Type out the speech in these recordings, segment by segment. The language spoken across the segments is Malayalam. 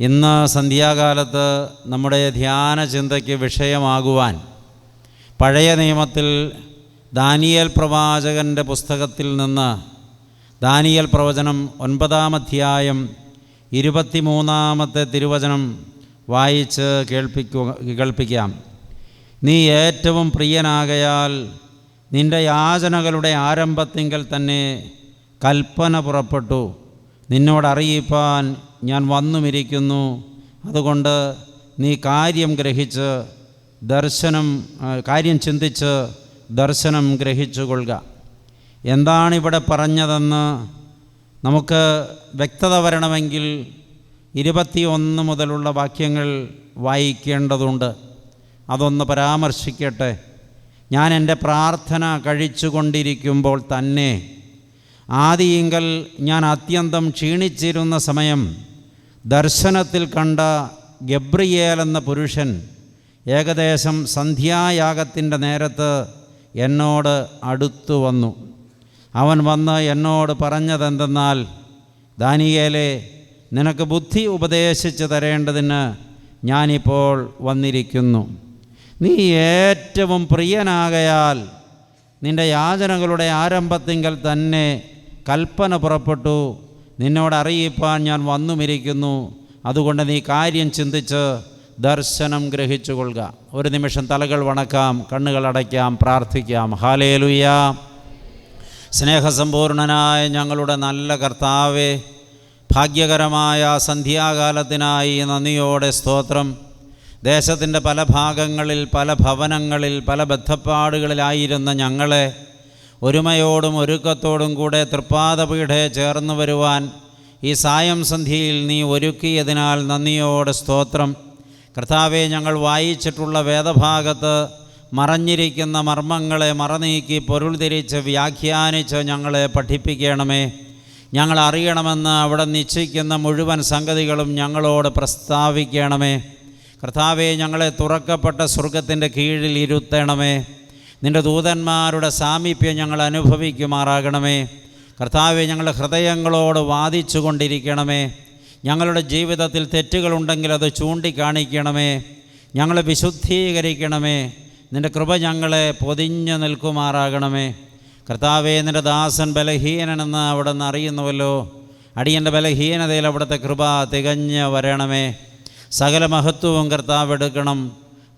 ഇന്ന് സന്ധ്യാകാലത്ത് നമ്മുടെ ധ്യാന ചിന്തയ്ക്ക് വിഷയമാകുവാൻ പഴയ നിയമത്തിൽ ദാനിയൽ പ്രവാചകന്റെ പുസ്തകത്തിൽ നിന്ന് ദാനിയൽ പ്രവചനം ഒൻപതാം അധ്യായം ഇരുപത്തിമൂന്നാമത്തെ തിരുവചനം വായിച്ച് കേൾപ്പിക്കുക കേൾപ്പിക്കാം. നീ ഏറ്റവും പ്രിയനാകയാൽ നിന്റെ യാചനകളുടെ ആരംഭത്തിങ്കൽ തന്നെ കൽപ്പന പുറപ്പെട്ടു. നിന്നോടറിയിപ്പാൻ ഞാൻ വന്നുമിരിക്കുന്നു. അതുകൊണ്ട് നീ കാര്യം ഗ്രഹിച്ച് ദർശനം കാര്യം ചിന്തിച്ച് ദർശനം ഗ്രഹിച്ചു കൊള്ളുക എന്താണിവിടെ പറഞ്ഞതെന്ന് നമുക്ക് വ്യക്തത വരണമെങ്കിൽ ഇരുപത്തിയൊന്ന് മുതലുള്ള വാക്യങ്ങൾ വായിക്കേണ്ടതുണ്ട്. അതൊന്ന് പരാമർശിക്കട്ടെ. ഞാൻ എന്റെ പ്രാർത്ഥന കഴിച്ചുകൊണ്ടിരിക്കുമ്പോൾ തന്നെ ആദിയിങ്കൽ ഞാൻ അത്യന്തം ക്ഷീണിച്ചിരുന്ന സമയം ദർശനത്തിൽ കണ്ട ഗബ്രിയേൽ എന്ന പുരുഷൻ ഏകദേശം സന്ധ്യായാഗത്തിന്റെ നേരത്ത് എന്നോട് അടുത്തു വന്നു. അവൻ വന്ന് എന്നോട് പറഞ്ഞതെന്തെന്നാൽ ദാനിയേലെ നിനക്ക് ബുദ്ധി ഉപദേശിച്ച് തരേണ്ടതിന് ഞാനിപ്പോൾ വന്നിരിക്കുന്നു. നീ ഏറ്റവും പ്രിയനാകയാൽ നിന്റെ യാചനകളുടെ ആരംഭത്തിങ്കൽ തന്നെ കൽപ്പന പുറപ്പെട്ടു. നിന്നോട് അറിയിപ്പാൻ ഞാൻ വന്നുമിരിക്കുന്നു. അതുകൊണ്ട് നീ കാര്യം ചിന്തിച്ച് ദർശനം ഗ്രഹിച്ചു കൊള്ളുക ഒരു നിമിഷം തലകൾ വണക്കാം കണ്ണുകൾ അടയ്ക്കാം പ്രാർത്ഥിക്കാം. ഹാലേലുയ സ്നേഹസമ്പൂർണനായ ഞങ്ങളുടെ നല്ല കർത്താവെ ഭാഗ്യകരമായ സന്ധ്യാകാലത്തിനായി നന്ദിയോടെ സ്തോത്രം. ദേശത്തിന്റെ പല ഭാഗങ്ങളിൽ പല ഭവനങ്ങളിൽ പല ബദ്ധപ്പാടുകളിലായിരുന്ന ഞങ്ങളെ ഒരുമയോടും ഒരുക്കത്തോടും കൂടെ തൃപ്പാദപീഠെ ചേർന്ന് വരുവാൻ ഈ സായം സന്ധ്യയിൽ നീ ഒരുക്കിയതിനാൽ നന്ദിയോടെ സ്തോത്രം. കർത്താവെ ഞങ്ങൾ വായിച്ചിട്ടുള്ള വേദഭാഗത്ത് മറഞ്ഞിരിക്കുന്ന മർമ്മങ്ങളെ മറനീക്കി പൊരുൾ തിരിച്ച് വ്യാഖ്യാനിച്ച് ഞങ്ങളെ പഠിപ്പിക്കണമേ. ഞങ്ങൾ അറിയണമെന്ന് അവിടെ നിശ്ചയിക്കുന്ന മുഴുവൻ സംഗതികളും ഞങ്ങളോട് പ്രസ്താവിക്കണമേ. കർത്താവെ ഞങ്ങളെ തുറക്കപ്പെട്ട സ്വർഗത്തിന്റെ കീഴിൽ ഇരുത്തണമേ. നിന്റെ ദൂതന്മാരുടെ സാമീപ്യം ഞങ്ങൾ അനുഭവിക്കുമാറാകണമേ. കർത്താവെ ഞങ്ങളുടെ ഹൃദയങ്ങളോട് വാദിച്ചു കൊണ്ടിരിക്കണമേ ഞങ്ങളുടെ ജീവിതത്തിൽ തെറ്റുകളുണ്ടെങ്കിൽ അത് ചൂണ്ടിക്കാണിക്കണമേ. ഞങ്ങളെ വിശുദ്ധീകരിക്കണമേ. നിന്റെ കൃപ ഞങ്ങളെ പൊതിഞ്ഞു നിൽക്കുമാറാകണമേ. കർത്താവെ നിന്റെ ദാസൻ ബലഹീനനെന്ന് അവിടെ നിന്ന് അറിയുന്നുവല്ലോ. അടിയന്റെ ബലഹീനതയിൽ അവിടുത്തെ കൃപ തികഞ്ഞ് വരണമേ. സകല മഹത്വവും കർത്താവ് എടുക്കണം.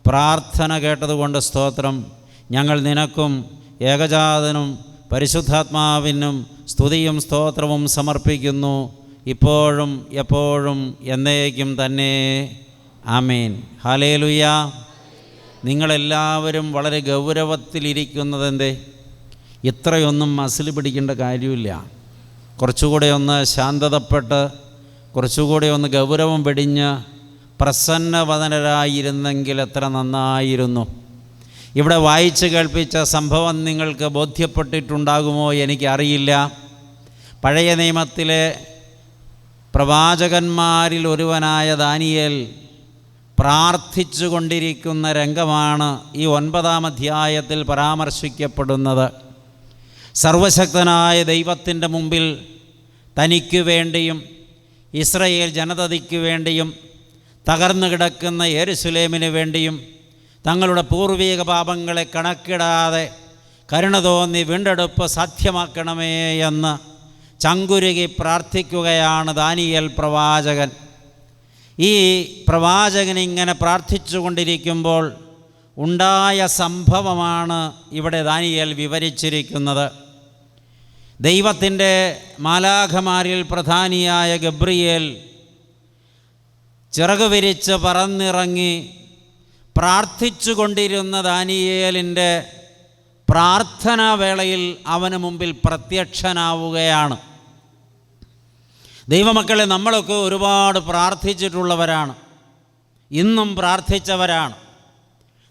പ്രാർത്ഥന കേട്ടതുകൊണ്ട് സ്തോത്രം. ഞങ്ങൾ നിനക്കും ഏകജാതനും പരിശുദ്ധാത്മാവിനും സ്തുതിയും സ്തോത്രവും സമർപ്പിക്കുന്നു. ഇപ്പോഴും എപ്പോഴും എന്നേക്കും തന്നെ. ആമേൻ. ഹാലേലുയ്യ നിങ്ങളെല്ലാവരും വളരെ ഗൗരവത്തിലിരിക്കുന്നതെന്തേ? ഇത്രയൊന്നും മസിൽ പിടിക്കേണ്ട കാര്യമില്ല. കുറച്ചുകൂടെ ഒന്ന് ശാന്തതപ്പെട്ട് കുറച്ചുകൂടെ ഒന്ന് ഗൗരവം വെടിഞ്ഞ് പ്രസന്നവദനരായിരുന്നെങ്കിൽ എത്ര നന്നായിരുന്നു. ഇവിടെ വായിച്ച് കേൾപ്പിച്ച സംഭവം നിങ്ങൾക്ക് ബോധ്യപ്പെട്ടിട്ടുണ്ടാകുമോ എനിക്കറിയില്ല. പഴയ നിയമത്തിലെ പ്രവാചകന്മാരിൽ ഒരുവനായ ദാനിയേൽ പ്രാർത്ഥിച്ചു കൊണ്ടിരിക്കുന്ന രംഗമാണ് ഈ ഒൻപതാം അധ്യായത്തിൽ പരാമർശിക്കപ്പെടുന്നത്. സർവശക്തനായ ദൈവത്തിന്റെ മുമ്പിൽ തനിക്ക് വേണ്ടിയും ഇസ്രയേൽ ജനതയ്ക്ക് വേണ്ടിയും തകർന്നു കിടക്കുന്ന യേരുസുലേമിന് വേണ്ടിയും തങ്ങളുടെ പൂർവീക പാപങ്ങളെ കണക്കിടാതെ കരുണ തോന്നി വീണ്ടെടുപ്പ് സാധ്യമാക്കണമേ എന്ന് ചങ്കുരുകി പ്രാർത്ഥിക്കുകയാണ് ദാനിയൽ പ്രവാചകൻ. ഈ പ്രവാചകൻ ഇങ്ങനെ പ്രാർത്ഥിച്ചു കൊണ്ടിരിക്കുമ്പോൾ ഉണ്ടായ സംഭവമാണ് ഇവിടെ ദാനിയൽ വിവരിച്ചിരിക്കുന്നത്. ദൈവത്തിന്റെ മാലാഖമാരിൽ പ്രധാനിയായ ഗബ്രിയേൽ ചിറകുവിരിച്ച് പറന്നിറങ്ങി പ്രാർത്ഥിച്ചു കൊണ്ടിരുന്ന ദാനിയേലിന്റെ പ്രാർത്ഥനാവേളയിൽ അവന് മുമ്പിൽ പ്രത്യക്ഷനാവുകയാണ്. ദൈവമക്കളെ നമ്മളൊക്കെ ഒരുപാട് പ്രാർത്ഥിച്ചിട്ടുള്ളവരാണ്. ഇന്നും പ്രാർത്ഥിച്ചവരാണ്.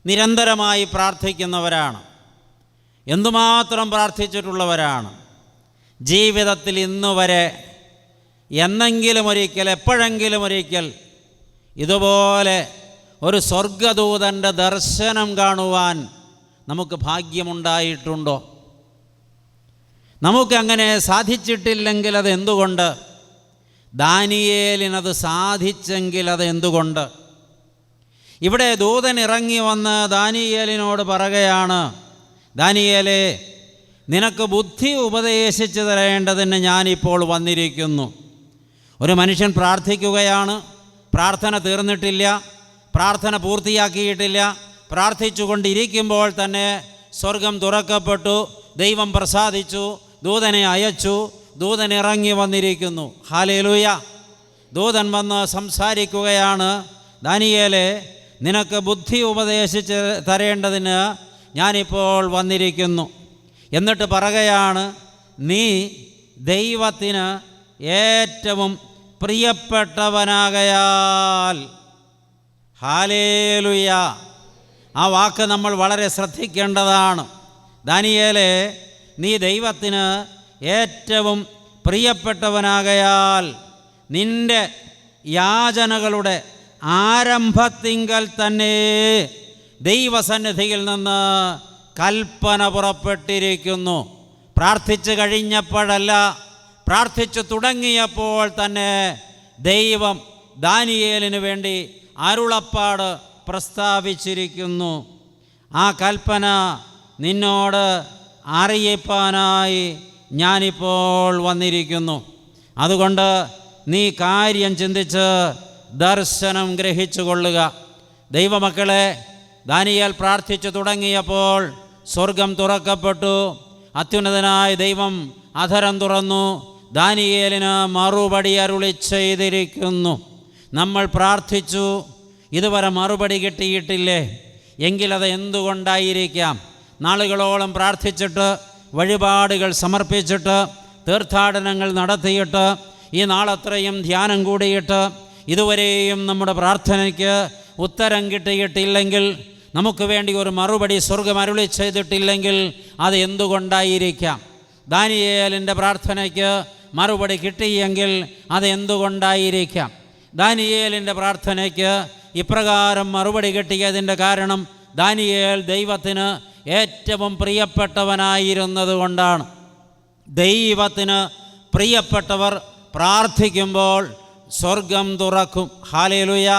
നിരന്തരമായി പ്രാർത്ഥിക്കുന്നവരാണ്. എന്തുമാത്രം പ്രാർത്ഥിച്ചിട്ടുള്ളവരാണ്. ജീവിതത്തിൽ ഇന്നു വരെ എന്നെങ്കിലും ഒരിക്കൽ എപ്പോഴെങ്കിലും ഒരിക്കൽ ഇതുപോലെ ഒരു സ്വർഗദൂതന്റെ ദർശനം കാണുവാൻ നമുക്ക് ഭാഗ്യമുണ്ടായിട്ടുണ്ടോ? നമുക്കങ്ങനെ സാധിച്ചിട്ടില്ലെങ്കിൽ അത് എന്തുകൊണ്ട് ദാനിയേലിനത് സാധിച്ചെങ്കിൽ അത് എന്തുകൊണ്ട് ഇവിടെ ദൂതൻ ഇറങ്ങി വന്ന് ദാനിയേലിനോട് പറയുകയാണ് ദാനിയേലെ നിനക്ക് ബുദ്ധി ഉപദേശിച്ചു തരേണ്ടതിന് ഞാനിപ്പോൾ വന്നിരിക്കുന്നു. ഒരു മനുഷ്യൻ പ്രാർത്ഥിക്കുകയാണ് പ്രാർത്ഥന തീർന്നിട്ടില്ല പ്രാർത്ഥന പൂർത്തിയാക്കിയിട്ടില്ല. പ്രാർത്ഥിച്ചുകൊണ്ടിരിക്കുമ്പോൾ തന്നെ സ്വർഗം തുറക്കപ്പെട്ടു. ദൈവം പ്രസാദിച്ചു. ദൂതനെ അയച്ചു. ദൂതൻ ഇറങ്ങി വന്നിരിക്കുന്നു. ഹാലേലൂയ. ദൂതൻ വന്ന് സംസാരിക്കുകയാണ്. ദാനിയേലെ നിനക്ക് ബുദ്ധി ഉപദേശിച്ച് തരേണ്ടതിന് ഞാനിപ്പോൾ വന്നിരിക്കുന്നു. എന്നിട്ട് പറയുകയാണ് നീ ദൈവത്തിന് ഏറ്റവും പ്രിയപ്പെട്ടവനാകയാൽ ഹാലേലുയ. ആ വാക്ക് നമ്മൾ വളരെ ശ്രദ്ധിക്കേണ്ടതാണ്. ദാനിയേലെ നീ ദൈവത്തിന് ഏറ്റവും പ്രിയപ്പെട്ടവനാകയാൽ നിന്റെ യാചനകളുടെ ആരംഭത്തിങ്കൽ തന്നെ ദൈവസന്നിധിയിൽ നിന്ന് കൽപ്പന പുറപ്പെട്ടിരിക്കുന്നു. പ്രാർത്ഥിച്ചു കഴിഞ്ഞപ്പോഴല്ല പ്രാർത്ഥിച്ചു തുടങ്ങിയപ്പോൾ തന്നെ ദൈവം ദാനിയേലിന് വേണ്ടി അരുളപ്പാട് പ്രസ്താവിച്ചിരിക്കുന്നു. ആ കൽപ്പന നിന്നോട് അറിയിപ്പാനായി ഞാനിപ്പോൾ വന്നിരിക്കുന്നു. അതുകൊണ്ട് നീ കാര്യം ചിന്തിച്ച് ദർശനം ഗ്രഹിച്ചു കൊള്ളുക. ദൈവമക്കളെ ദാനിയേൽ പ്രാർത്ഥിച്ചു തുടങ്ങിയപ്പോൾ സ്വർഗം തുറക്കപ്പെട്ടു. അത്യുന്നതനായ ദൈവം അധരം തുറന്നു. ദാനിയേലിന് മറുപടി അരുളി ചെയ്തിരിക്കുന്നു. നമ്മൾ പ്രാർത്ഥിച്ചു. ഇതുവരെ മറുപടി കിട്ടിയിട്ടില്ലേ? എങ്കിലത് എന്തുകൊണ്ടായിരിക്കാം? നാളുകളോളം പ്രാർത്ഥിച്ചിട്ട് വഴിപാടുകൾ സമർപ്പിച്ചിട്ട് തീർത്ഥാടനങ്ങൾ നടത്തിയിട്ട് ഈ നാളത്രയും ധ്യാനം കൂടിയിട്ട് ഇതുവരെയും നമ്മുടെ പ്രാർത്ഥനയ്ക്ക് ഉത്തരം കിട്ടിയിട്ടില്ലെങ്കിൽ നമുക്ക് വേണ്ടി ഒരു മറുപടി സ്വർഗം അരുളി ചെയ്തിട്ടില്ലെങ്കിൽ അത് എന്തുകൊണ്ടായിരിക്കാം? ദാനിയേലിന്റെ പ്രാർത്ഥനയ്ക്ക് മറുപടി കിട്ടിയെങ്കിൽ അത് എന്തുകൊണ്ടായിരിക്കാം? ദാനിയേലിന്റെ പ്രാർത്ഥനയ്ക്ക് ഇപ്രകാരം മറുപടി കിട്ടിയതിന്റെ കാരണം ദാനിയേൽ ദൈവത്തിന് ഏറ്റവും പ്രിയപ്പെട്ടവനായിരുന്നത് കൊണ്ടാണ്. ദൈവത്തിന് പ്രിയപ്പെട്ടവർ പ്രാർത്ഥിക്കുമ്പോൾ സ്വർഗം തുറക്കും. ഹാലേലുയ.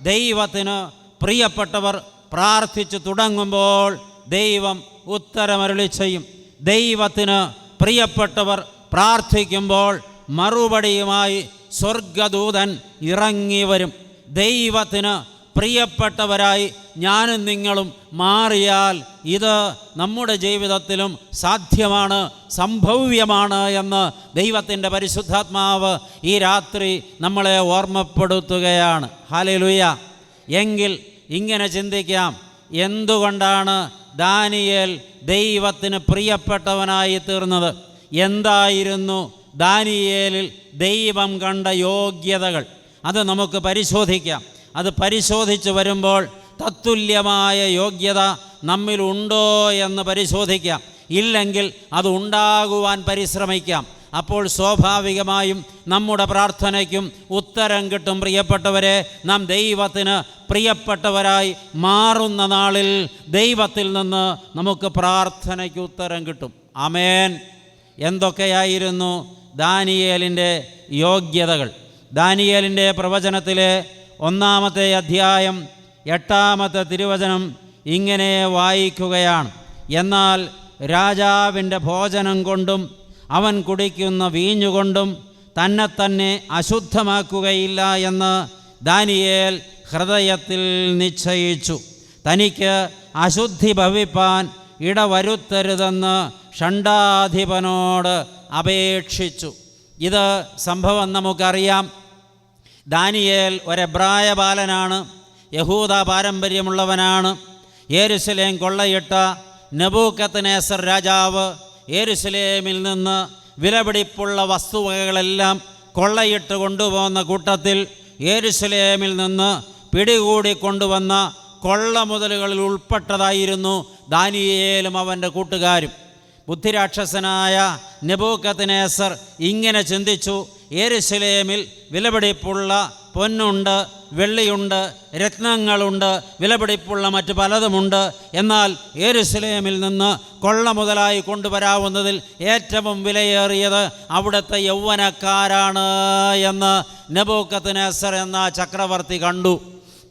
ദൈവത്തിന് പ്രിയപ്പെട്ടവർ പ്രാർത്ഥിച്ചു തുടങ്ങുമ്പോൾ ദൈവം ഉത്തരമരുളി ചെയ്യും. ദൈവത്തിന് പ്രിയപ്പെട്ടവർ പ്രാർത്ഥിക്കുമ്പോൾ മറുപടിയുമായി സ്വർഗദൂതൻ ഇറങ്ങി വരും. ദൈവത്തിന് പ്രിയപ്പെട്ടവരായി ഞാനും നിങ്ങളും മാറിയാൽ ഇത് നമ്മുടെ ജീവിതത്തിലും സാധ്യമാണ് സംഭവ്യമാണ് എന്ന് ദൈവത്തിന്റെ പരിശുദ്ധാത്മാവ് ഈ രാത്രി നമ്മളെ ഓർമ്മപ്പെടുത്തുകയാണ്. ഹാലലുയ എങ്കിൽ ഇങ്ങനെ ചിന്തിക്കാം എന്തുകൊണ്ടാണ് ദാനിയേൽ ദൈവത്തിന് പ്രിയപ്പെട്ടവനായി തീർന്നത്? എന്തായിരുന്നു ദാനിയേലിൽ ദൈവം കണ്ട യോഗ്യതകൾ. അത് നമുക്ക് പരിശോധിക്കാം. അത് പരിശോധിച്ച് വരുമ്പോൾ തത്തുല്യമായ യോഗ്യത നമ്മിലുണ്ടോ എന്ന് പരിശോധിക്കാം. ഇല്ലെങ്കിൽ അത് ഉണ്ടാകുവാൻ പരിശ്രമിക്കാം. അപ്പോൾ സ്വാഭാവികമായും നമ്മുടെ പ്രാർത്ഥനയ്ക്കും ഉത്തരം കിട്ടും. പ്രിയപ്പെട്ടവരെ നാം ദൈവത്തിന് പ്രിയപ്പെട്ടവരായി മാറുന്ന നാളിൽ ദൈവത്തിൽ നിന്ന് നമുക്ക് പ്രാർത്ഥനയ്ക്ക് ഉത്തരം കിട്ടും. അമേൻ എന്തൊക്കെയായിരുന്നു? ദാനിയേലിന്റെ യോഗ്യതകൾ. ദാനിയേലിന്റെ പ്രവചനത്തിലെ ഒന്നാമത്തെ അധ്യായം എട്ടാമത്തെ തിരുവചനം ഇങ്ങനെ വായിക്കുകയാണ്. എന്നാൽ രാജാവിന്റെ ഭോജനം കൊണ്ടും അവൻ കുടിക്കുന്ന വീഞ്ഞുകൊണ്ടും തന്നെ തന്നെ അശുദ്ധമാക്കുകയില്ല എന്ന് ദാനിയേൽ ഹൃദയത്തിൽ നിശ്ചയിച്ചു. തനിക്ക് അശുദ്ധി ഭവിപ്പാൻ ഇടവരുത്തരുതെന്ന് ഷണ്ടാധിപനോട് അപേക്ഷിച്ചു. ഇത് സംഭവം നമുക്കറിയാം. ദാനിയേൽ ഒരെബ്രായ ബാലനാണ്. യഹൂദ പാരമ്പര്യമുള്ളവനാണ്. ഏരുസലേം കൊള്ളയിട്ട നബൂക്കത്തനേസർ രാജാവ് ഏരുസലേമിൽ നിന്ന് വിലപിടിപ്പുള്ള വസ്തുവകകളെല്ലാം കൊള്ളയിട്ട് കൊണ്ടുപോകുന്ന കൂട്ടത്തിൽ ഏരുസലേമിൽ നിന്ന് പിടികൂടി കൊണ്ടുവന്ന കൊള്ള മുതലുകളിൽ ഉൾപ്പെട്ടതായിരുന്നു ദാനിയേലും അവന്റെ കൂട്ടുകാരും. ബുദ്ധിരാക്ഷസനായ നെബൂക്കത്തിനേസർ ഇങ്ങനെ ചിന്തിച്ചു ഏരുശലേമിൽ വിലപിടിപ്പുള്ള പൊന്നുണ്ട് വെള്ളിയുണ്ട് രത്നങ്ങളുണ്ട് വിലപിടിപ്പുള്ള മറ്റ് പലതുമുണ്ട്. എന്നാൽ ഏരുസലേമിൽ നിന്ന് കൊള്ള മുതലായി കൊണ്ടുവരാവുന്നതിൽ ഏറ്റവും വിലയേറിയത് അവിടുത്തെ യൗവനക്കാരാണ് എന്ന് നെബൂക്കത്തിനേസർ എന്ന ചക്രവർത്തി കണ്ടു.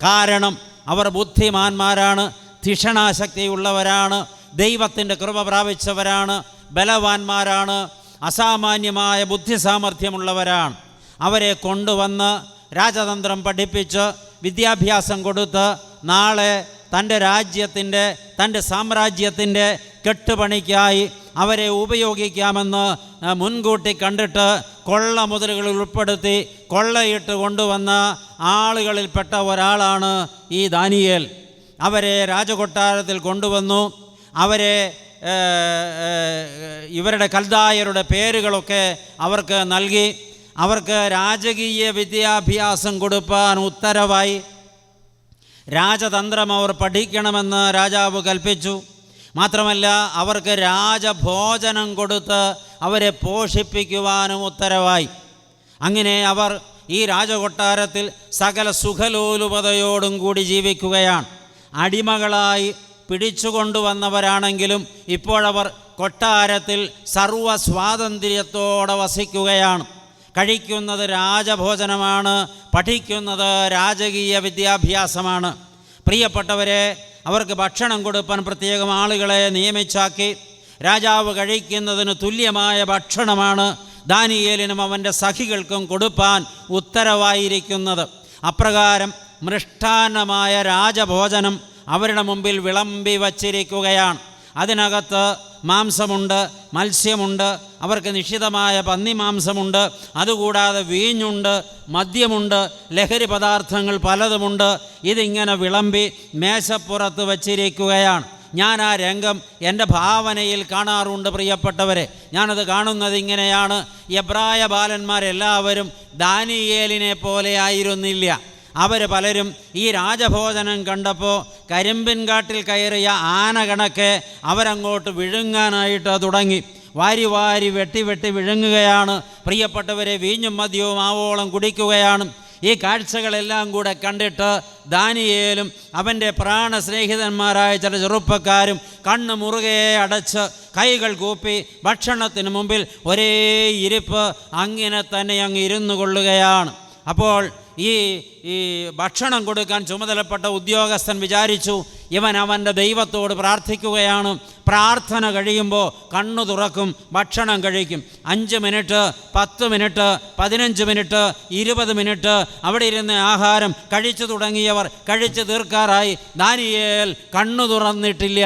കാരണം അവർ ബുദ്ധിമാന്മാരാണ് ധിഷണാശക്തിയുള്ളവരാണ് ദൈവത്തിന്റെ കൃപ പ്രാപിച്ചവരാണ് ബലവാന്മാരാണ് അസാമാന്യമായ ബുദ്ധിസാമർഥ്യമുള്ളവരാണ്. അവരെ കൊണ്ടുവന്ന് രാജതന്ത്രം പഠിപ്പിച്ച് വിദ്യാഭ്യാസം കൊടുത്ത് നാളെ തന്റെ രാജ്യത്തിന്റെ തന്റെ സാമ്രാജ്യത്തിന്റെ കെട്ടുപണിക്കായി അവരെ ഉപയോഗിക്കാമെന്ന് മുൻകൂട്ടി കണ്ടിട്ട് കൊള്ള മുതലുകളിൽ ഉൾപ്പെടുത്തി കൊള്ളയിട്ട് കൊണ്ടുവന്ന ആളുകളിൽപ്പെട്ട ഒരാളാണ് ഈ ദാനിയേൽ. അവരെ രാജകൊട്ടാരത്തിൽ കൊണ്ടുവന്നു. അവരെ ഇവരുടെ കൽദായരുടെ പേരുകളൊക്കെ അവർക്ക് നൽകി. അവർക്ക് രാജകീയ വിദ്യാഭ്യാസം കൊടുക്കാൻ ഉത്തരവായി. രാജതന്ത്രം അവർ പഠിക്കണമെന്ന് രാജാവ് കൽപ്പിച്ചു. മാത്രമല്ല അവർക്ക് രാജഭോജനം കൊടുത്ത് അവരെ പോഷിപ്പിക്കുവാനും ഉത്തരവായി. അങ്ങനെ അവർ ഈ രാജകൊട്ടാരത്തിൽ സകല സുഖലോലുപതയോടും കൂടി ജീവിക്കുകയാണ്. അടിമകളായി പിടിച്ചുകൊണ്ടുവന്നവരാണെങ്കിലും ഇപ്പോഴവർ കൊട്ടാരത്തിൽ സർവ സ്വാതന്ത്ര്യത്തോടെ വസിക്കുകയാണ്. കഴിക്കുന്നത് രാജഭോജനമാണ് പഠിക്കുന്നത് രാജകീയ വിദ്യാഭ്യാസമാണ്. പ്രിയപ്പെട്ടവരെ അവർക്ക് ഭക്ഷണം കൊടുക്കാൻ പ്രത്യേകം ആളുകളെ നിയമിച്ചാക്കി. രാജാവ് കഴിക്കുന്നതിന് തുല്യമായ ഭക്ഷണമാണ് ദാനിയേലിനും അവന്റെ സഖികൾക്കും കൊടുപ്പാൻ ഉത്തരവായിരിക്കുന്നത്. അപ്രകാരം മൃഷ്ടാന്നമായ രാജഭോജനം അവരുടെ മുമ്പിൽ വിളമ്പി വച്ചിരിക്കുകയാണ്. അതിനകത്ത് മാംസമുണ്ട് മത്സ്യമുണ്ട് അവർക്ക് നിശ്ചിതമായ പന്നി മാംസമുണ്ട് അതുകൂടാതെ വീഞ്ഞുണ്ട് മദ്യമുണ്ട് ലഹരി പദാർത്ഥങ്ങൾ പലതുമുണ്ട്. ഇതിങ്ങനെ വിളമ്പി മേശപ്പുറത്ത് വച്ചിരിക്കുകയാണ്. ഞാൻ ആ രംഗം എന്റെ ഭാവനയിൽ കാണാറുണ്ട് പ്രിയപ്പെട്ടവരെ. ഞാനത് കാണുന്നത് ഇങ്ങനെയാണ്. എബ്രായ ബാലന്മാരെല്ലാവരും ദാനിയേലിനെ പോലെ ആയിരുന്നില്ല. അവർ പലരും ഈ രാജഭോജനം കണ്ടപ്പോൾ കരിമ്പിൻകാട്ടിൽ കയറിയ ആന കണക്ക് അവരങ്ങോട്ട് വിഴുങ്ങാനായിട്ട് തുടങ്ങി. വാരി വാരി വെട്ടി വെട്ടി വിഴുങ്ങുകയാണ്. പ്രിയപ്പെട്ടവരെ വീഞ്ഞും മദ്യവും ആവോളം കുടിക്കുകയാണ്. ഈ കാഴ്ചകളെല്ലാം കൂടെ കണ്ടിട്ട് ദാനിയേലും അവന്റെ പ്രാണസ്നേഹിതന്മാരായ ചില ചെറുപ്പക്കാരും കണ്ണ് മുറുകെ അടച്ച് കൈകൾ കൂപ്പി ഭക്ഷണത്തിന് മുമ്പിൽ ഒരേ ഇരിപ്പ് അങ്ങനെ തന്നെ അങ്ങ് ഇരുന്നു കൊള്ളുകയാണ്. അപ്പോൾ ഈ ഈ ഭക്ഷണം കൊടുക്കാൻ ചുമതലപ്പെട്ട ഉദ്യോഗസ്ഥൻ വിചാരിച്ചു ഇവൻ അവന്റെ ദൈവത്തോട് പ്രാർത്ഥിക്കുകയാണ്. പ്രാർത്ഥന കഴിയുമ്പോൾ കണ്ണു തുറക്കും ഭക്ഷണം കഴിക്കും. അഞ്ച് മിനിറ്റ് പത്ത് മിനിറ്റ് പതിനഞ്ച് മിനിറ്റ് ഇരുപത് മിനിറ്റ് അവിടെ ഇരുന്ന് ആഹാരം കഴിച്ചു തുടങ്ങിയവർ കഴിച്ചു തീർക്കാറായി. ദാനിയേൽ കണ്ണു തുറന്നിട്ടില്ല.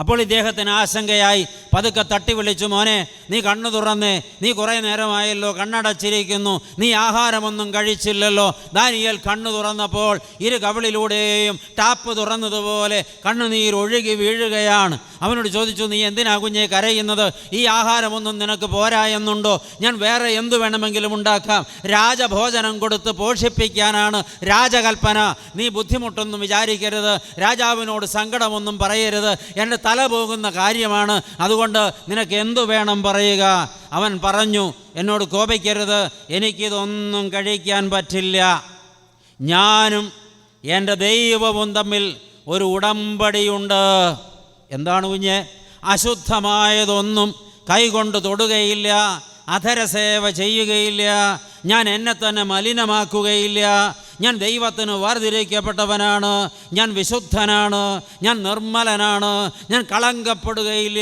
അപ്പോൾ ഇദ്ദേഹത്തിന് ആശങ്കയായി പതുക്കെ തട്ടി വിളിച്ചു മോനെ നീ കണ്ണു തുറന്നേ നീ കുറേ നേരമായല്ലോ കണ്ണടച്ചിരിക്കുന്നു നീ ആഹാരമൊന്നും കഴിച്ചില്ലല്ലോ. ദാനിയൽ കണ്ണു തുറന്നപ്പോൾ ഇരു കവിളിലൂടെയും ടാപ്പ് തുറന്നതുപോലെ കണ്ണുനീർ ഒഴുകി വീഴുകയാണ്. അവനോട് ചോദിച്ചു നീ എന്തിനാ കുഞ്ഞെ കരയുന്നത്? ഈ ആഹാരമൊന്നും നിനക്ക് പോരാ എന്നുണ്ടോ? ഞാൻ വേറെ എന്തു വേണമെങ്കിലും ഉണ്ടാക്കാം. രാജഭോജനം കൊടുത്ത് പോഷിപ്പിക്കാനാണ് രാജകൽപ്പന. നീ ബുദ്ധിമുട്ടൊന്നും വിചാരിക്കരുത്. രാജാവിനോട് സങ്കടമൊന്നും പറയരുത്. എന്റെ തല പോകുന്ന കാര്യമാണ്. അതുകൊണ്ട് നിനക്ക് എന്തു വേണം പറയുക? അവൻ പറഞ്ഞു എന്നോട് കോപിക്കരുത്. എനിക്കിതൊന്നും കഴിക്കാൻ പറ്റില്ല. ഞാനും എന്റെ ദൈവവും തമ്മിൽ ഒരു ഉടമ്പടിയുണ്ട്. എന്താണ് കുഞ്ഞെ? അശുദ്ധമായതൊന്നും കൈകൊണ്ട് തൊടുകയില്ല. അധരസേവ ചെയ്യുകയില്ല. ഞാൻ എന്നെ തന്നെ മലിനമാക്കുകയില്ല. ഞാൻ ദൈവത്തിന് വേർതിരിക്കപ്പെട്ടവനാണ് ഞാൻ വിശുദ്ധനാണ്. ഞാൻ നിർമ്മലനാണ്. ഞാൻ കളങ്കപ്പെടുകയില്ല.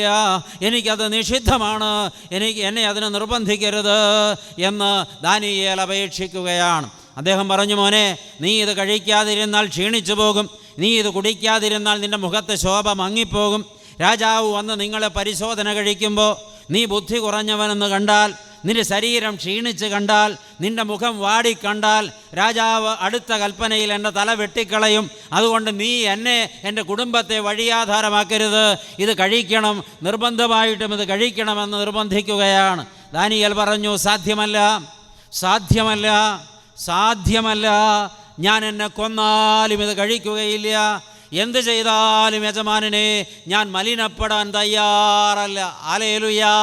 എനിക്കത് നിഷിദ്ധമാണ്. എനിക്ക് എന്നെ അതിന് നിർബന്ധിക്കരുത് എന്ന് ദാനിയേൽ അപേക്ഷിക്കുകയാണ്. അദ്ദേഹം പറഞ്ഞു മോനെ നീ ഇത് കഴിക്കാതിരുന്നാൽ ക്ഷീണിച്ചു പോകും. നീ ഇത് കുടിക്കാതിരുന്നാൽ നിന്റെ മുഖത്തെ ശോഭ മങ്ങിപ്പോകും. രാജാവ് വന്ന് നിങ്ങളെ പരിശോധന കഴിക്കുമ്പോൾ നീ ബുദ്ധി കുറഞ്ഞവനെന്ന് കണ്ടാൽ നിന്റെ ശരീരം ക്ഷീണിച്ച് കണ്ടാൽ നിന്റെ മുഖം വാടിക്കണ്ടാൽ രാജാവ് അടുത്ത കൽപ്പനയിൽ എന്റെ തല വെട്ടിക്കളയും. അതുകൊണ്ട് നീ എന്നെ എന്റെ കുടുംബത്തെ വഴിയാധാരമാക്കരുത്. ഇത് കഴിക്കണം നിർബന്ധമായിട്ടും ഇത് കഴിക്കണമെന്ന് നിർബന്ധിക്കുകയാണ്. ദാനിയൽ പറഞ്ഞു സാധ്യമല്ല സാധ്യമല്ല സാധ്യമല്ല. ഞാൻ എന്നെ കൊന്നാലും ഇത് കഴിക്കുകയില്ല. എന്ത് ചെയ്താലും യജമാനനെ ഞാൻ മലിനപ്പെടാൻ തയ്യാറല്ല. അലേലുയാ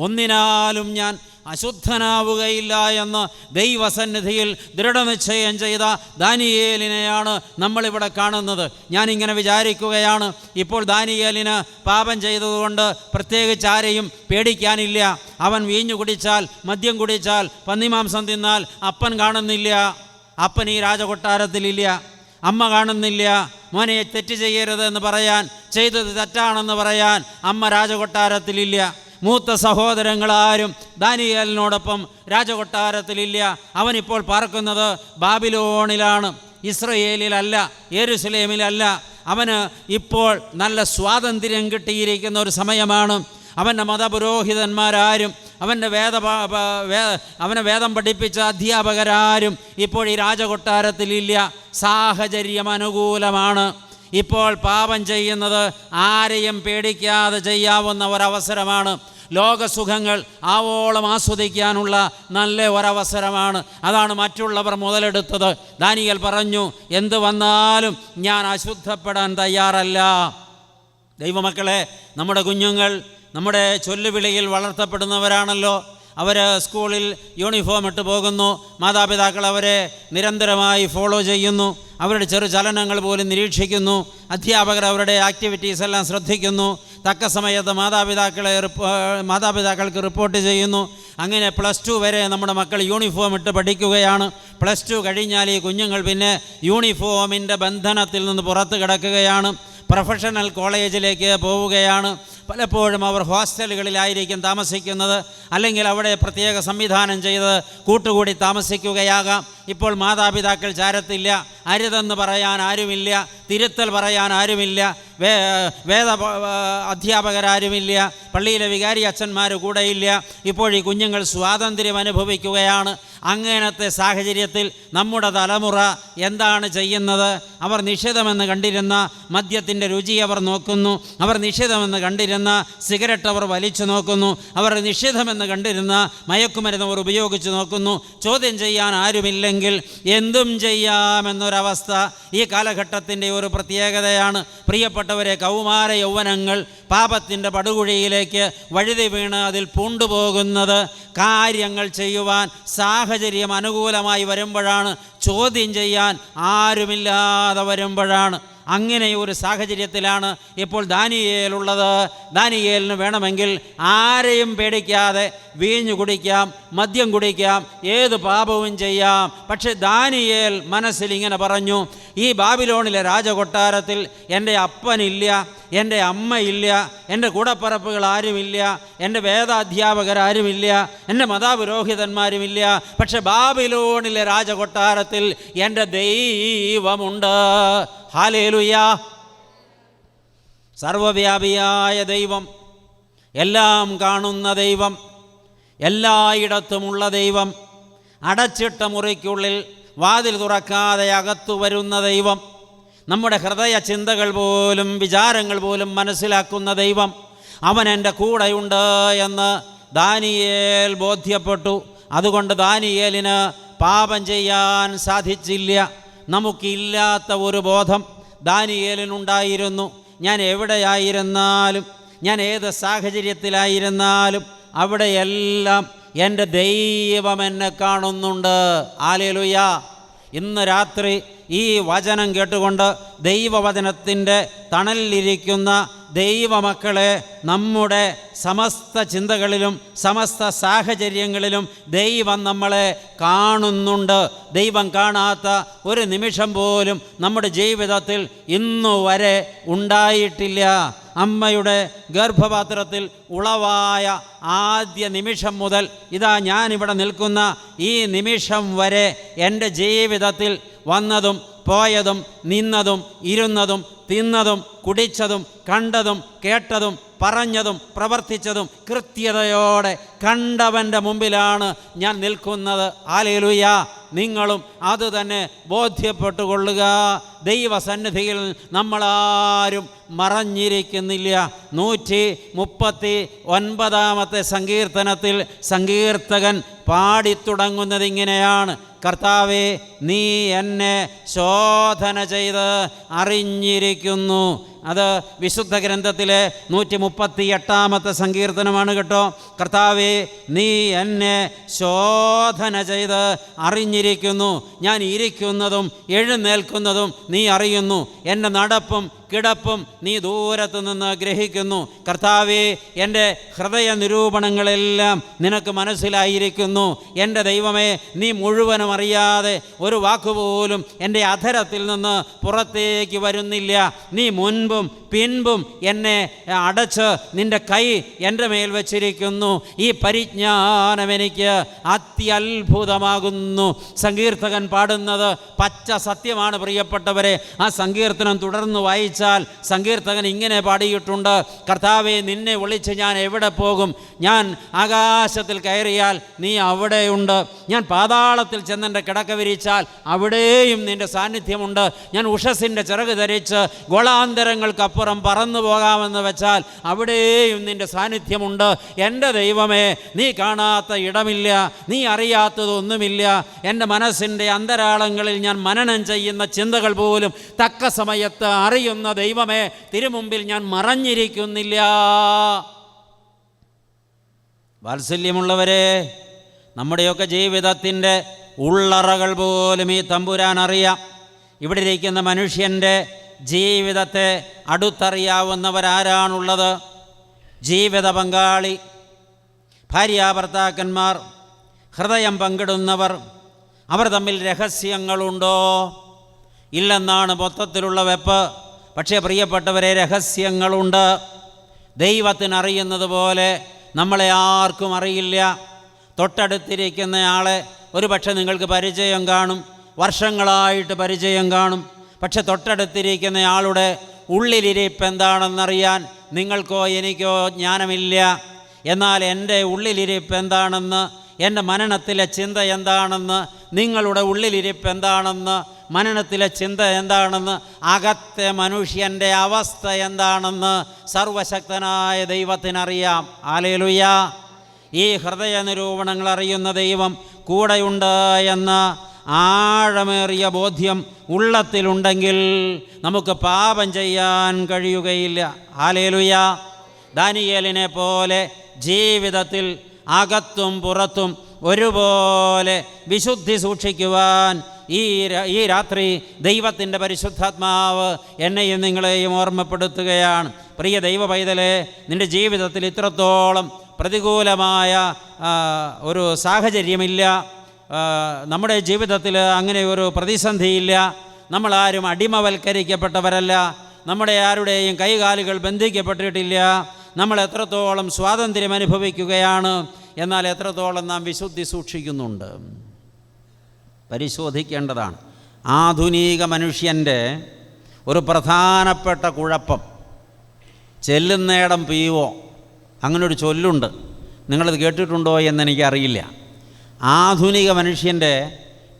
ഒന്നിനാലും ഞാൻ അശുദ്ധനാവുകയില്ല എന്ന് ദൈവസന്നിധിയിൽ ദൃഢനിശ്ചയം ചെയ്ത ദാനിയേലിനെയാണ് നമ്മളിവിടെ കാണുന്നത്. ഞാനിങ്ങനെ വിചാരിക്കുകയാണ് ഇപ്പോൾ ദാനിയേലിന് പാപം ചെയ്തതുകൊണ്ട് പ്രത്യേകിച്ച് ആരെയും പേടിക്കാനില്ല. അവൻ വീഞ്ഞു കുടിച്ചാൽ മദ്യം കുടിച്ചാൽ പന്നിമാംസം തിന്നാൽ അപ്പൻ കാണുന്നില്ല. അപ്പൻ ഈ രാജകൊട്ടാരത്തിലില്ല. അമ്മ കാണുന്നില്ല. മോനെ തെറ്റ് ചെയ്യരുത് എന്ന് പറയാൻ ചെയ്തത് തെറ്റാണെന്ന് പറയാൻ അമ്മ രാജകൊട്ടാരത്തിലില്ല. മൂത്ത സഹോദരങ്ങളാരും ദാനിയേലിനോടൊപ്പം രാജകൊട്ടാരത്തിലില്ല. അവനിപ്പോൾ പാർക്കുന്നത് ബാബിലോണിലാണ്. ഇസ്രയേലിലല്ല യെരുസലേമിലല്ല. അവന് ഇപ്പോൾ നല്ല സ്വാതന്ത്ര്യം കിട്ടിയിരിക്കുന്ന ഒരു സമയമാണ്. അവന്റെ മതപുരോഹിതന്മാരാരും അവന്റെ വേദ അവനെ വേദം പഠിപ്പിച്ച അധ്യാപകരാരും ഇപ്പോൾ ഈ രാജകൊട്ടാരത്തിലില്ല. സാഹചര്യം അനുകൂലമാണ്. ഇപ്പോൾ പാപം ചെയ്യുന്നത് ആരെയും പേടിക്കാതെ ചെയ്യാവുന്ന ഒരവസരമാണ്. ലോകസുഖങ്ങൾ ആവോളം ആസ്വദിക്കാനുള്ള നല്ല ഒരവസരമാണ്. അതാണ് മറ്റുള്ളവർ മുതലെടുത്തത്. ദാനിയൽ പറഞ്ഞു എന്ത് വന്നാലും ഞാൻ അശുദ്ധപ്പെടാൻ തയ്യാറല്ല. ദൈവമക്കളെ നമ്മുടെ കുഞ്ഞുങ്ങൾ നമ്മുടെ ചൊല്ലുവിളിയിൽ വളർത്തപ്പെടുന്നവരാണല്ലോ. അവർ സ്കൂളിൽ യൂണിഫോം ഇട്ട് പോകുന്നു. മാതാപിതാക്കൾ അവരെ നിരന്തരമായി ഫോളോ ചെയ്യുന്നു. അവരുടെ ചെറു ചലനങ്ങൾ പോലും നിരീക്ഷിക്കുന്നു. അധ്യാപകർ അവരുടെ ആക്ടിവിറ്റീസ് എല്ലാം ശ്രദ്ധിക്കുന്നു. തക്ക സമയത്ത് മാതാപിതാക്കളെ മാതാപിതാക്കൾക്ക് റിപ്പോർട്ട് ചെയ്യുന്നു. അങ്ങനെ പ്ലസ് ടു വരെ നമ്മുടെ മക്കൾ യൂണിഫോം ഇട്ട് പഠിക്കുകയാണ്. പ്ലസ് ടു കഴിഞ്ഞാൽ ഈ കുഞ്ഞുങ്ങൾ പിന്നെ യൂണിഫോമിന്റെ ബന്ധനത്തിൽ നിന്ന് പുറത്ത് കിടക്കുകയാണ്. പ്രൊഫഷണൽ കോളേജിലേക്ക് പോവുകയാണ്. പലപ്പോഴും അവർ ഹോസ്റ്റലുകളിലായിരിക്കും താമസിക്കുന്നത്. അല്ലെങ്കിൽ അവിടെ പ്രത്യേക സംവിധാനം ചെയ്ത് കൂട്ടുകൂടി താമസിക്കുകയാകാം. ഇപ്പോൾ മാതാപിതാക്കൾ ചാരത്തില്ല. അരുതെന്ന് പറയാൻ ആരുമില്ല. തിരുത്തൽ പറയാൻ ആരുമില്ല. വേ വേദ അധ്യാപകരാരുമില്ല. പള്ളിയിലെ വികാരി അച്ഛന്മാർ കൂടെയില്ല. ഇപ്പോൾ ഈ കുഞ്ഞുങ്ങൾ സ്വാതന്ത്ര്യം അനുഭവിക്കുകയാണ്. അങ്ങനത്തെ സാഹചര്യത്തിൽ നമ്മുടെ തലമുറ എന്താണ് ചെയ്യുന്നത്? അവർ നിഷേധമെന്ന് കണ്ടിരുന്ന മദ്യത്തിന്റെ രുചി അവർ നോക്കുന്നു. അവർ നിഷേധമെന്ന് കണ്ടിരുന്ന സിഗരറ്റ് അവർ വലിച്ചു നോക്കുന്നു. അവർ നിഷേധമെന്ന് കണ്ടിരുന്ന മയക്കുമരുന്ന് അവർ ഉപയോഗിച്ച് നോക്കുന്നു. ചോദ്യം ചെയ്യാൻ ആരുമില്ലെങ്കിൽ എന്തും ചെയ്യാമെന്നൊരവസ്ഥ ഈ കാലഘട്ടത്തിന്റെ ഒരു പ്രത്യേകതയാണ്. പ്രിയപ്പെട്ടവരെ കൗമാര യൗവനങ്ങൾ പാപത്തിന്റെ പടുകുഴിയിലേക്ക് വഴുതി വീണ് അതിൽ പൂണ്ടുപോകുന്നത്. കാര്യങ്ങൾ ചെയ്യുവാൻ സാഹചര്യം അനുകൂലമായി വരുമ്പോഴാണ് ചോദ്യം ചെയ്യാൻ ആരുമില്ലാതെ വരുമ്പോഴാണ്. അങ്ങനെ ഒരു സാഹചര്യത്തിലാണ് ഇപ്പോൾ ദാനിയേലുള്ളത്. ദാനിയേലിന് വേണമെങ്കിൽ ആരെയും പേടിക്കാതെ വീഞ്ഞു കുടിക്കാം മദ്യം കുടിക്കാം ഏത് പാപവും ചെയ്യാം. പക്ഷേ ദാനിയേൽ മനസ്സിൽ ഇങ്ങനെ പറഞ്ഞു ഈ ബാബിലോണിലെ രാജകൊട്ടാരത്തിൽ എന്റെ അപ്പനില്ല എന്റെ അമ്മയില്ല എന്റെ കൂടപ്പറപ്പുകൾ ആരുമില്ല എന്റെ വേദാധ്യാപകരാരുമില്ല എന്റെ മതാപുരോഹിതന്മാരുമില്ല. പക്ഷെ ബാബിലോണിലെ രാജകൊട്ടാരത്തിൽ എന്റെ ദൈവമുണ്ട്. ഹാലേലുയ. സർവവ്യാപിയായ ദൈവം എല്ലാം കാണുന്ന ദൈവം എല്ലായിടത്തുമുള്ള ദൈവം അടച്ചിട്ട മുറിക്കുള്ളിൽ വാതിൽ തുറക്കാതെ അകത്തു വരുന്ന ദൈവം നമ്മുടെ ഹൃദയ ചിന്തകൾ പോലും വിചാരങ്ങൾ പോലും മനസ്സിലാക്കുന്ന ദൈവം അവൻ എന്റെ കൂടെയുണ്ട് എന്ന് ദാനിയേൽ ബോധ്യപ്പെട്ടു. അതുകൊണ്ട് ദാനിയേലിന് പാപം ചെയ്യാൻ സാധിച്ചില്ല. നമുക്കില്ലാത്ത ഒരു ബോധം ദാനിയേലിനുണ്ടായിരുന്നു. ഞാൻ എവിടെയായിരുന്നാലും ഞാൻ ഏത് സാഹചര്യത്തിലായിരുന്നാലും അവിടെയെല്ലാം എന്റെ ദൈവം എന്നെ കാണുന്നുണ്ട്. ആലേലുയ ഇന്ന് രാത്രി ഈ വചനം കേട്ടുകൊണ്ട് ദൈവവചനത്തിന്റെ തണലിലിരിക്കുന്ന ദൈവമക്കളെ നമ്മുടെ സമസ്ത ചിന്തകളിലും സമസ്ത സാഹചര്യങ്ങളിലും ദൈവം നമ്മളെ കാണുന്നുണ്ട്. ദൈവം കാണാത്ത ഒരു നിമിഷം പോലും നമ്മുടെ ജീവിതത്തിൽ ഇന്നു വരെ ഉണ്ടായിട്ടില്ല. അമ്മയുടെ ഗർഭപാത്രത്തിൽ ഉളവായ ആദ്യ നിമിഷം മുതൽ ഇതാ ഞാനിവിടെ നിൽക്കുന്ന ഈ നിമിഷം വരെ എന്റെ ജീവിതത്തിൽ വന്നതും പോയതും നിന്നതും ഇരുന്നതും തിന്നതും കുടിച്ചതും കണ്ടതും കേട്ടതും പറഞ്ഞതും പ്രവർത്തിച്ചതും കൃത്യതയോടെ കണ്ടവന്റെ മുമ്പിലാണ് ഞാൻ നിൽക്കുന്നത്. ആലേലുയ നിങ്ങളും അതുതന്നെ ബോധ്യപ്പെട്ടുകൊള്ളുക. ദൈവസന്നിധിയിൽ നമ്മളാരും മറഞ്ഞിരിക്കുന്നില്ല. നൂറ്റി മുപ്പത്തി ഒൻപതാമത്തെ സങ്കീർത്തനത്തിൽ സങ്കീർത്തകൻ പാടിത്തുടങ്ങുന്നത് ഇങ്ങനെയാണ്. കർത്താവെ നീ എന്നെ ശോധന ചെയ്ത് അറിഞ്ഞിരിക്കുന്നു. അത് വിശുദ്ധ ഗ്രന്ഥത്തിലെ നൂറ്റി മുപ്പത്തി എട്ടാമത്തെ സങ്കീർത്തനമാണ് കേട്ടോ. കർത്താവെ നീ എന്നെ ശോധന ചെയ്ത് അറിഞ്ഞിരിക്കുന്നു. ഞാൻ ഇരിക്കുന്നതും എഴുന്നേൽക്കുന്നതും നീ അറിയുന്നു. എന്റെ നടപ്പും കിടപ്പും നീ ദൂരത്തു നിന്ന് ഗ്രഹിക്കുന്നു. കർത്താവെ എന്റെ ഹൃദയ നിരൂപണങ്ങളെല്ലാം നിനക്ക് മനസ്സിലായിരിക്കുന്നു. എന്റെ ദൈവമേ നീ മുഴുവനും അറിയാതെ ഒരു വാക്കുപോലും എന്റെ അധരത്തിൽ നിന്ന് പുറത്തേക്ക് വരുന്നില്ല. നീ മുൻപും പിൻപും എന്നെ അടച്ച് നിന്റെ കൈ എന്റെ മേൽ വച്ചിരിക്കുന്നു. ഈ പരിജ്ഞാനം എനിക്ക് അത്യത്ഭുതമാകുന്നു. സങ്കീർത്തകൻ പാടുന്നത് പച്ച സത്യമാണ് പ്രിയപ്പെട്ടവരെ. ആ സങ്കീർത്തനം തുടർന്ന് വായിച്ചാൽ സങ്കീർത്തകൻ ഇങ്ങനെ പാടിയിട്ടുണ്ട്. കർത്താവെ നിന്നെ വിളിച്ച് ഞാൻ എവിടെ പോകും? ഞാൻ ആകാശത്തിൽ കയറിയാൽ നീ അവിടെയുണ്ട്. ഞാൻ പാതാളത്തിൽ ചെന്നെന്റെ കിടക്ക വിരിച്ചാൽ അവിടെയും നിന്റെ സാന്നിധ്യമുണ്ട്. ഞാൻ ഉഷസിന്റെ ചിറക് ധരിച്ച് ഗോളാന്തരങ്ങൾക്കപ്പുറം പറന്നു പോകാമെന്ന് വെച്ചാൽ അവിടെയും നിന്റെ സാന്നിധ്യമുണ്ട്. എന്റെ ദൈവമേ നീ കാണാത്ത ഇടമില്ല നീ അറിയാത്തതൊന്നുമില്ല. എന്റെ മനസ്സിന്റെ അന്തരാളങ്ങളിൽ ഞാൻ മനനം ചെയ്യുന്ന ചിന്തകൾ പോലും തക്ക സമയത്ത് അറിയുന്ന ദൈവമേ തിരുമുമ്പിൽ ഞാൻ മറഞ്ഞിരിക്കുന്നില്ല. വാത്സല്യമുള്ളവരെ നമ്മുടെയൊക്കെ ജീവിതത്തിന്റെ ഉള്ളറകൾ പോലും ഈ തമ്പുരാൻ അറിയാം ഇവിടെ ഇരിക്കുന്ന മനുഷ്യന്റെ ജീവിതത്തെ അടുത്തറിയാവുന്നവരാരാണുള്ളത്? ജീവിത പങ്കാളി ഭാര്യാഭർത്താക്കന്മാർ ഹൃദയം പങ്കിടുന്നവർ അവർ തമ്മിൽ രഹസ്യങ്ങളുണ്ടോ? ഇല്ലെന്നാണ് മൊത്തത്തിലുള്ള വെപ്പ്. പക്ഷേ പ്രിയപ്പെട്ടവരെ രഹസ്യങ്ങളുണ്ട്. ദൈവത്തിനറിയുന്നത് പോലെ നമ്മളെ ആർക്കും അറിയില്ല. തൊട്ടടുത്തിരിക്കുന്നയാളെ ഒരു പക്ഷേ നിങ്ങൾക്ക് പരിചയം കാണും വർഷങ്ങളായിട്ട് പരിചയം കാണും. പക്ഷെ തൊട്ടടുത്തിരിക്കുന്ന ആളുടെ ഉള്ളിലിരിപ്പ് എന്താണെന്നറിയാൻ നിങ്ങൾക്കോ എനിക്കോ ജ്ഞാനമില്ല. എന്നാൽ എന്റെ ഉള്ളിലിരിപ്പ് എന്താണെന്ന് എന്റെ മനനത്തിലെ ചിന്ത എന്താണെന്ന് നിങ്ങളുടെ ഉള്ളിലിരിപ്പ് എന്താണെന്ന് മനനത്തിലെ ചിന്ത എന്താണെന്ന് അകത്തെ മനുഷ്യന്റെ അവസ്ഥ എന്താണെന്ന് സർവശക്തനായ ദൈവത്തിനറിയാം. ആലേലുയാ ഈ ഹൃദയ നിരൂപണങ്ങൾ അറിയുന്ന ദൈവം കൂടെയുണ്ട് എന്ന ആഴമേറിയ ബോധ്യം ഉള്ളത്തിലുണ്ടെങ്കിൽ നമുക്ക് പാപം ചെയ്യാൻ കഴിയുകയില്ല. ആലേലുയ ദാനിയേലിനെ പോലെ ജീവിതത്തിൽ അകത്തും പുറത്തും ഒരുപോലെ വിശുദ്ധി സൂക്ഷിക്കുവാൻ ഈ ഈ രാത്രി ദൈവത്തിന്റെ പരിശുദ്ധാത്മാവ് എന്നെയും നിങ്ങളെയും ഓർമ്മപ്പെടുത്തുകയാണ്. പ്രിയ ദൈവ പൈതലെ നിന്റെ ജീവിതത്തിൽ ഇത്രത്തോളം പ്രതികൂലമായ ഒരു സാഹചര്യമില്ല. നമ്മുടെ ജീവിതത്തിൽ അങ്ങനെ ഒരു പ്രതിസന്ധിയില്ല. നമ്മളാരും അടിമവൽക്കരിക്കപ്പെട്ടവരല്ല. നമ്മുടെ ആരുടെയും കൈകാലുകൾ ബന്ധിക്കപ്പെട്ടിട്ടില്ല. നമ്മൾ എത്രത്തോളം സ്വാതന്ത്ര്യം അനുഭവിക്കുകയാണ് എന്നാൽ എത്രത്തോളം നാം വിശുദ്ധി സൂക്ഷിക്കുന്നുണ്ട്. പരിശോധിക്കേണ്ടതാണ്. ആധുനിക മനുഷ്യന്റെ ഒരു പ്രധാനപ്പെട്ട കുഴപ്പം ചെല്ലുന്നേടം പീവോ. അങ്ങനൊരു ചൊല്ലുണ്ട്. നിങ്ങളത് കേട്ടിട്ടുണ്ടോ എന്നെനിക്കറിയില്ല ആധുനിക മനുഷ്യന്റെ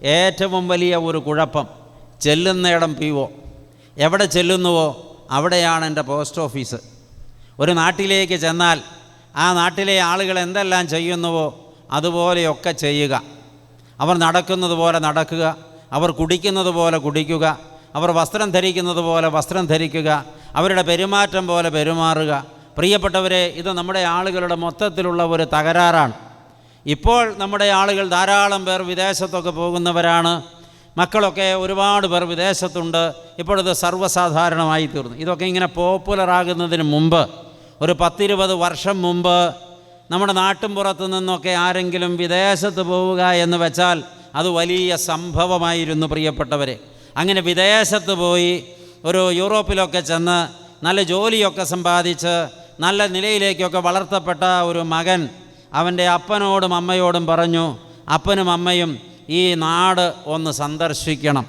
ഏറ്റവും വലിയ ഒരു കുഴപ്പം ചെല്ലുന്നിടം പി ഒ. എവിടെ ചെല്ലുന്നുവോ അവിടെയാണ് എന്റെ പോസ്റ്റ് ഓഫീസ്. ഒരു നാട്ടിലേക്ക് ചെന്നാൽ ആ നാട്ടിലെ ആളുകൾ എന്തെല്ലാം ചെയ്യുന്നുവോ അതുപോലെയൊക്കെ ചെയ്യുക. അവർ നടക്കുന്നത് പോലെ നടക്കുക അവർ കുടിക്കുന്നത് പോലെ കുടിക്കുക അവർ വസ്ത്രം ധരിക്കുന്നത് പോലെ വസ്ത്രം ധരിക്കുക അവരുടെ പെരുമാറ്റം പോലെ പെരുമാറുക. പ്രിയപ്പെട്ടവരെ ഇത് നമ്മുടെ ആളുകളുടെ മൊത്തത്തിലുള്ള ഒരു തകരാറാണ്. ഇപ്പോൾ നമ്മുടെ ആളുകൾ ധാരാളം പേർ വിദേശത്തൊക്കെ പോകുന്നവരാണ്. മക്കളൊക്കെ ഒരുപാട് പേർ വിദേശത്തുണ്ട്. ഇപ്പോഴത് സർവസാധാരണമായി തീർന്നു. ഇതൊക്കെ ഇങ്ങനെ പോപ്പുലറാകുന്നതിന് മുമ്പ് ഒരു പത്തിരുപത് വർഷം മുമ്പ് നമ്മുടെ നാട്ടിൻ പുറത്തു നിന്നൊക്കെ ആരെങ്കിലും വിദേശത്ത് പോവുക എന്ന് വെച്ചാൽ അത് വലിയ സംഭവമായിരുന്നു പ്രിയപ്പെട്ടവരെ. അങ്ങനെ വിദേശത്ത് പോയി ഒരു യൂറോപ്പിലൊക്കെ ചെന്ന് നല്ല ജോലിയൊക്കെ സമ്പാദിച്ച് നല്ല നിലയിലേക്കൊക്കെ വളർത്തപ്പെട്ട ഒരു മകൻ അവന്റെ അപ്പനോടും അമ്മയോടും പറഞ്ഞു അപ്പനും അമ്മയും ഈ നാട് ഒന്ന് സന്ദർശിക്കണം.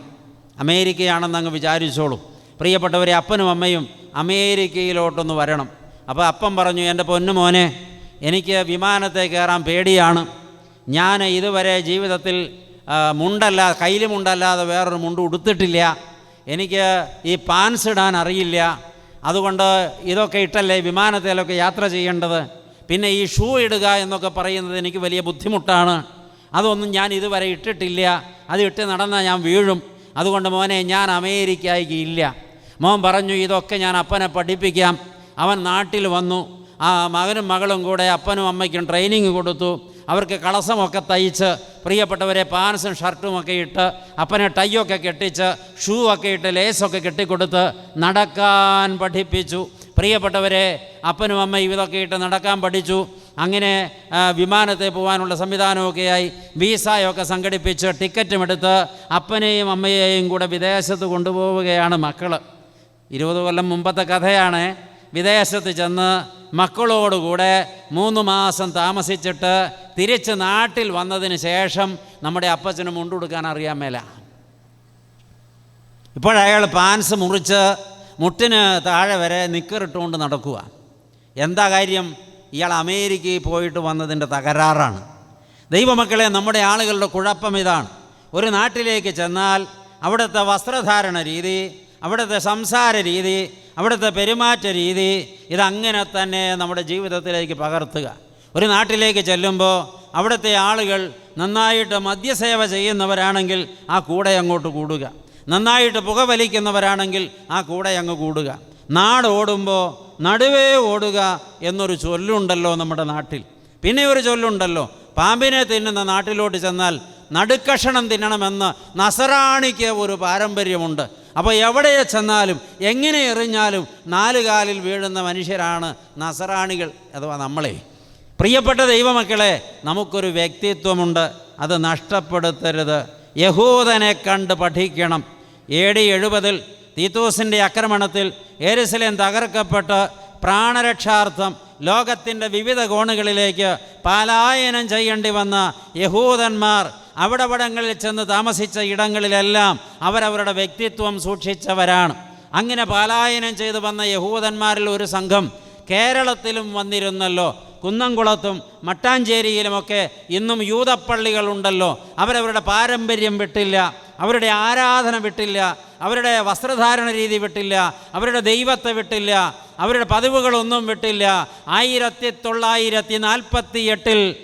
അമേരിക്കയാണെന്ന് അങ്ങ് വിചാരിച്ചോളൂ. പ്രിയപ്പെട്ടവരെ അപ്പനും അമ്മയും അമേരിക്കയിലോട്ടൊന്ന് വരണം. അപ്പോൾ അപ്പൻ പറഞ്ഞു എന്റെ പൊന്നു മോനെ എനിക്ക് വിമാനത്തെ കയറാൻ പേടിയാണ്. ഞാൻ ഇതുവരെ ജീവിതത്തിൽ മുണ്ടല്ല കയ്യിൽ മുണ്ടല്ലാതെ വേറൊരു മുണ്ട് ഉടുത്തിട്ടില്ല. എനിക്ക് ഈ പാൻസ് ഇടാൻ അറിയില്ല. അതുകൊണ്ട് ഇതൊക്കെ ഇട്ടല്ലേ വിമാനത്തിലൊക്കെ യാത്ര ചെയ്യേണ്ടത്? പിന്നെ ഈ ഷൂ ഇടുക എന്നൊക്കെ പറയുന്നത് എനിക്ക് വലിയ ബുദ്ധിമുട്ടാണ്. അതൊന്നും ഞാൻ ഇതുവരെ ഇട്ടിട്ടില്ല. അത് ഇട്ട് നടന്നാൽ ഞാൻ വീഴും. അതുകൊണ്ട് മോനെ ഞാൻ അമേരിക്കയ്ക്ക് ഇല്ല. മോൻ പറഞ്ഞു ഇതൊക്കെ ഞാൻ അപ്പനെ പഠിപ്പിക്കാം. അവൻ നാട്ടിൽ വന്നു. ആ മകനും മകളും കൂടെ അപ്പനും അമ്മയ്ക്കും ട്രെയിനിങ് കൊടുത്തു. അവർക്ക് കളസമൊക്കെ തയ്ച്ച് പ്രിയപ്പെട്ടവരെ പാൻസും ഷർട്ടും ഒക്കെ ഇട്ട് അപ്പനെ ടൈയൊക്കെ കെട്ടിച്ച് ഷൂ ഒക്കെ ഇട്ട് ലേസൊക്കെ കെട്ടിക്കൊടുത്ത് നടക്കാൻ പഠിപ്പിച്ചു. പ്രിയപ്പെട്ടവരെ അപ്പനും അമ്മയും ഇതൊക്കെ ഇട്ട് നടക്കാൻ പഠിച്ചു. അങ്ങനെ വിമാനത്തിൽ പോകാനുള്ള സംവിധാനമൊക്കെയായി വീസയൊക്കെ സംഘടിപ്പിച്ച് ടിക്കറ്റും എടുത്ത് അപ്പനെയും അമ്മയെയും കൂടെ വിദേശത്ത് കൊണ്ടുപോവുകയാണ് മക്കൾ ഇരുപത് കൊല്ലം മുമ്പത്തെ കഥയാണ്. വിദേശത്ത് ചെന്ന് മക്കളോടുകൂടെ മൂന്ന് മാസം താമസിച്ചിട്ട് തിരിച്ച് നാട്ടിൽ വന്നതിന് ശേഷം നമ്മുടെ അപ്പച്ചന് മുണ്ടുകൊടുക്കാൻ അറിയാൻ മേല. ഇപ്പോഴയാൾ പാൻസ് മുറിച്ച് മുട്ടിന് താഴെ വരെ നിക്കറിട്ടുകൊണ്ട് നടക്കുക. എന്താ കാര്യം? ഇയാൾ അമേരിക്കയിൽ പോയിട്ട് വന്നതിന്റെ തകരാറാണ്. ദൈവമക്കളെ നമ്മുടെ ആളുകളുടെ കുഴപ്പം ഇതാണ്. ഒരു നാട്ടിലേക്ക് ചെന്നാൽ അവിടുത്തെ വസ്ത്രധാരണ രീതി അവിടുത്തെ സംസാര രീതി അവിടുത്തെ പെരുമാറ്റ രീതി ഇതങ്ങനെ തന്നെ നമ്മുടെ ജീവിതത്തിലേക്ക് പകർത്തുക. ഒരു നാട്ടിലേക്ക് ചെല്ലുമ്പോൾ അവിടുത്തെ ആളുകൾ നന്നായിട്ട് മദ്യസേവ ചെയ്യുന്നവരാണെങ്കിൽ ആ കൂടെ അങ്ങോട്ട് കൂടുക. നന്നായിട്ട് പുക വലിക്കുന്നവരാണെങ്കിൽ ആ കൂടെ അങ്ങ് കൂടുക. നാട് ഓടുമ്പോൾ നടുവേ ഓടുക എന്നൊരു ചൊല്ലുണ്ടല്ലോ നമ്മുടെ നാട്ടിൽ. പിന്നെ ഒരു ചൊല്ലുണ്ടല്ലോ പാമ്പിനെ തിന്നുന്ന നാട്ടിലോട്ട് ചെന്നാൽ നടുക്കഷണം തിന്നണമെന്ന് നസറാണിക്ക് ഒരു പാരമ്പര്യമുണ്ട്. അപ്പോൾ എവിടെ ചെന്നാലും എങ്ങനെ എറിഞ്ഞാലും നാല് കാലിൽ വീഴുന്ന മനുഷ്യരാണ് നസറാണികൾ അഥവാ നമ്മളെ. പ്രിയപ്പെട്ട ദൈവമക്കളെ നമുക്കൊരു വ്യക്തിത്വമുണ്ട് അത് നഷ്ടപ്പെടുത്തരുത്. യഹൂദനെ കണ്ട് പഠിക്കണം. എ ഡി എഴുപതിൽ തീത്തൂസിന്റെ ആക്രമണത്തിൽ ഏരുസലേം തകർക്കപ്പെട്ട് പ്രാണരക്ഷാർത്ഥം ലോകത്തിന്റെ വിവിധ കോണുകളിലേക്ക് പലായനം ചെയ്യേണ്ടി വന്ന യഹൂദന്മാർ അവിടവിടങ്ങളിൽ ചെന്ന് താമസിച്ച ഇടങ്ങളിലെല്ലാം അവരവരുടെ വ്യക്തിത്വം സൂക്ഷിച്ചവരാണ്. അങ്ങനെ പലായനം ചെയ്തു വന്ന യഹൂദന്മാരിൽ ഒരു സംഘം കേരളത്തിലും വന്നിരുന്നല്ലോ. കുന്നംകുളത്തും മട്ടാഞ്ചേരിയിലുമൊക്കെ ഇന്നും യൂതപ്പള്ളികളുണ്ടല്ലോ. അവരവരുടെ പാരമ്പര്യം വിട്ടില്ല. അവരുടെ ആരാധന വിട്ടില്ല. അവരുടെ വസ്ത്രധാരണ രീതി വിട്ടില്ല. അവരുടെ ദൈവത്തെ വിട്ടില്ല. അവരുടെ പതിവുകളൊന്നും വിട്ടില്ല. ആയിരത്തി തൊള്ളായിരത്തി നാൽപ്പത്തി എട്ടിൽ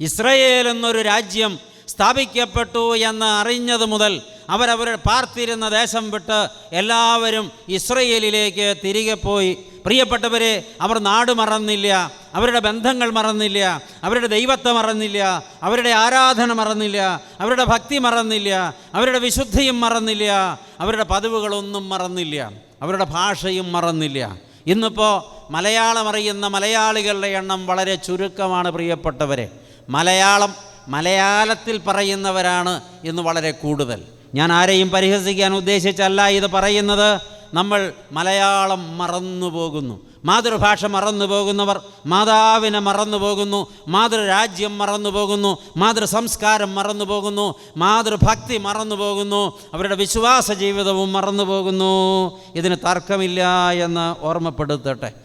ഇസ്രയേൽ എന്നൊരു രാജ്യം സ്ഥാപിക്കപ്പെട്ടു എന്ന് അറിഞ്ഞത് മുതൽ അവരവർ പാർത്തിരുന്ന ദേശം വിട്ട് എല്ലാവരും ഇസ്രയേലിലേക്ക് തിരികെ പോയി. പ്രിയപ്പെട്ടവരെ അവർ നാട് മറന്നില്ല അവരുടെ ബന്ധങ്ങൾ മറന്നില്ല അവരുടെ ദൈവത്തെ മറന്നില്ല അവരുടെ ആരാധന മറന്നില്ല അവരുടെ ഭക്തി മറന്നില്ല അവരുടെ വിശുദ്ധിയും മറന്നില്ല അവരുടെ പതിവുകളൊന്നും മറന്നില്ല അവരുടെ ഭാഷയും മറന്നില്ല. ഇന്നിപ്പോൾ മലയാളം അറിയുന്ന മലയാളികളുടെ എണ്ണം വളരെ ചുരുക്കമാണ് പ്രിയപ്പെട്ടവരെ. മലയാളം മലയാളത്തിൽ പറയുന്നവരാണ് ഇന്ന് വളരെ കൂടുതൽ. ഞാൻ ആരെയും പരിഹസിക്കാൻ ഉദ്ദേശിച്ചല്ല ഇത് പറയുന്നത്. നമ്മൾ മലയാളം മറന്നു പോകുന്നു. മാതൃഭാഷ മറന്നു പോകുന്നവർ മാതാവിനെ മറന്നു പോകുന്നു മാതൃരാജ്യം മറന്നു പോകുന്നു മാതൃസംസ്കാരം മറന്നു പോകുന്നു മാതൃഭക്തി മറന്നു പോകുന്നു അവരുടെ വിശ്വാസ ജീവിതവും മറന്നു പോകുന്നു. ഇതിന് തർക്കമില്ല എന്ന് ഓർമ്മപ്പെടുത്തട്ടെ.